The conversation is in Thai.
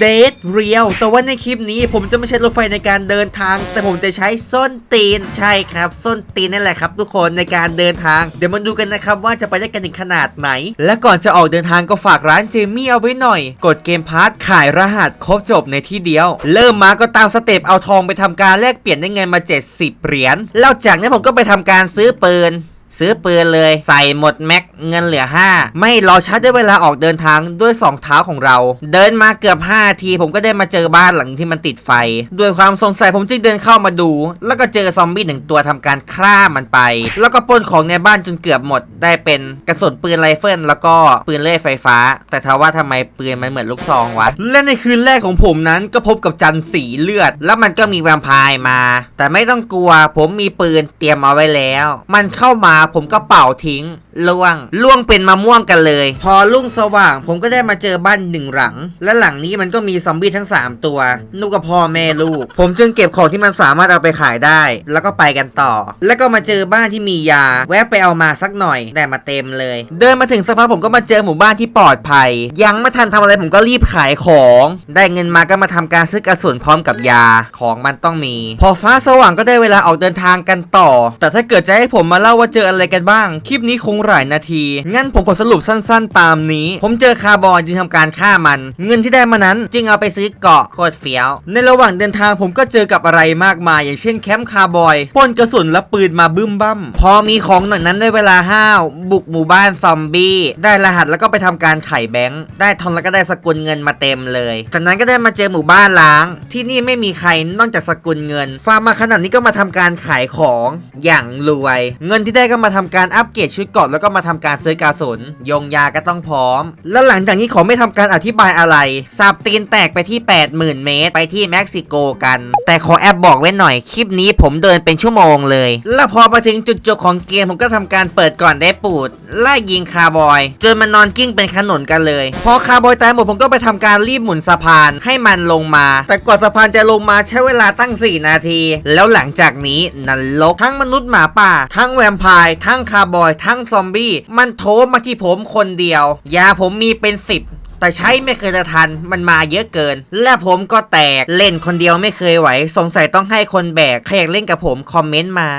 เดทเรียวแต่ว่าในคลิปนี้ผมจะไม่ใช้รถไฟในการเดินทาง แต่ผมจะใช้ส้นตีนใช่ครับ ส้นตีนนั่นแหละครับ ทุกคนในการเดินทาง เดี๋ยวมาดูกันนะครับว่าจะไปได้กันถึงขนาดไหน และก่อนจะออกเดินทางก็ฝากร้านเจมี่เอาไว้หน่อย กดเกมพาร์ทขายรหัสครบจบในที่เดียว เริ่มมาก็ตามสเต็ปเอาทองไปทำการแลกเปลี่ยนได้เงินมา 70 เหรียญแล้วจากนั้นผมก็ไปทำการซื้อปืน ซื้อปืนเลยใส่หมดแม็กเงินเหลือ 5 ไม่รอช้าได้เวลาออกเดินทางด้วย 2 เท้าของเรา เดินมาเกือบ 5 ที ผมก็ได้มาเจอบ้านหลังที่มันติดไฟ ด้วยความสงสัยผมจึงเดินเข้ามาดู แล้วก็เจอซอมบี้หนึ่งตัวทำการฆ่ามันไป แล้วก็ปล้นของในบ้านจนเกือบหมด ได้เป็นกระสุนปืนไรเฟิลแล้วก็ปืนเลื่อยไฟฟ้า แต่ทว่าทำไมปืนมันเหมือนลูกซองวะและในคืนแรกของผมนั้นก็พบกับจันสีเลือด แล้วมันก็มีแวมไพร์มา แต่ไม่ต้องกลัว ผมมีปืนเตรียมเอาไว้แล้ว มันเข้ามาผมก็เป่าทิ้งล่วงล่วงเป็นมะม่วงกันเลย พอรุ่งสว่างผมก็ได้มาเจอบ้านหนึ่งหลัง และหลังนี้มันก็มีซอมบี้ทั้ง 3 ตัวนูกกับพ่อแม่ลูก ผมจึงเก็บของที่มันสามารถเอาไปขายได้ แล้วก็ไปกันต่อ แล้วก็มาเจอบ้านที่มียา แวะไปเอามาสักหน่อยได้มาเต็มเลย เดินมาถึงสักพักผมก็มาเจอหมู่บ้านที่ปลอดภัย ยังไม่ทันทำอะไรผมก็รีบขายของ ได้เงินมาก็มาทำการซื้อกระสุนพร้อมกับยาของมันต้องมี พอฟ้าสว่างก็ได้เวลาออกเดินทางกันต่อ แต่ถ้าเกิดจะให้ผมมาเล่าว่าเจออะไระไรกันบ้าง คลิปนี้คงหลายนาที งั้นผมขอสรุปสั้นๆ ตามนี้ ผมเจอคาร์บอยจึงทำการฆ่ามัน เงินที่ได้มานั้น จึงเอาไปซื้อเกาะโคตรเฟี้ยว ในระหว่างเดินทางผมก็เจอกับอะไรมากมาย อย่างเช่นแคมป์คาร์บอยป้นกระสุนและปืนมาบึ้มบั้ม พอมีของหน่อยนั้นได้เวลาห้าวบุกหมู่บ้านซอมบี้ได้รหัสแล้วก็ไปทำการไขแบงค์ได้ทองแล้วก็ได้สกุลเงินมาเต็มเลย จากนั้นก็ได้มาเจอหมู่บ้านล้าง ที่นี่ไม่มีใครนอกจากสกุลเงินฟาร์มมาขนาดนี้ก็มาทำการขายของอย่างรวย เงินที่ได้ก็มาทำการอัปเกรดชุดเกาะแล้วก็มาทำการซื้อกระสุนยงยาก็ต้องพร้อม แล้วหลังจากนี้ขอไม่ทำการอธิบายอะไรสับตีนแตกไปที่ 80,000 เมตร ไปที่เม็กซิโกกัน แต่ขอแอบบอกไว้หน่อยคลิปนี้ผมเดินเป็นชั่วโมงเลย แล้วพอมาถึงจุดจบของเกมผมก็ทำการเปิดก่อนได้ปูดไล่ยิงคาร์บอย จนมันนอนกิ้งเป็นขนนกันเลย พอคาร์บอยตายหมดผมก็ไปทำการรีบหมุนสะพานให้มันลงมา แต่กว่าสะพานจะลงมาใช้เวลาตั้ง 4 นาที แล้วหลังจากนี้นันลกทั้งมนุษย์หมาป่า ทั้งแวมไพร์ทั้งคาร์บอย ทั้งซอมบี้ มันโถมมาที่ผมคนเดียวยาผมมีเป็น 10แต่ใช้ไม่เคยจะทัน มันมาเยอะเกิน และผมก็แตก เล่นคนเดียวไม่เคยไหว สงสัยต้องให้คนแบก ใครอยากเล่นกับผม คอมเมนต์มา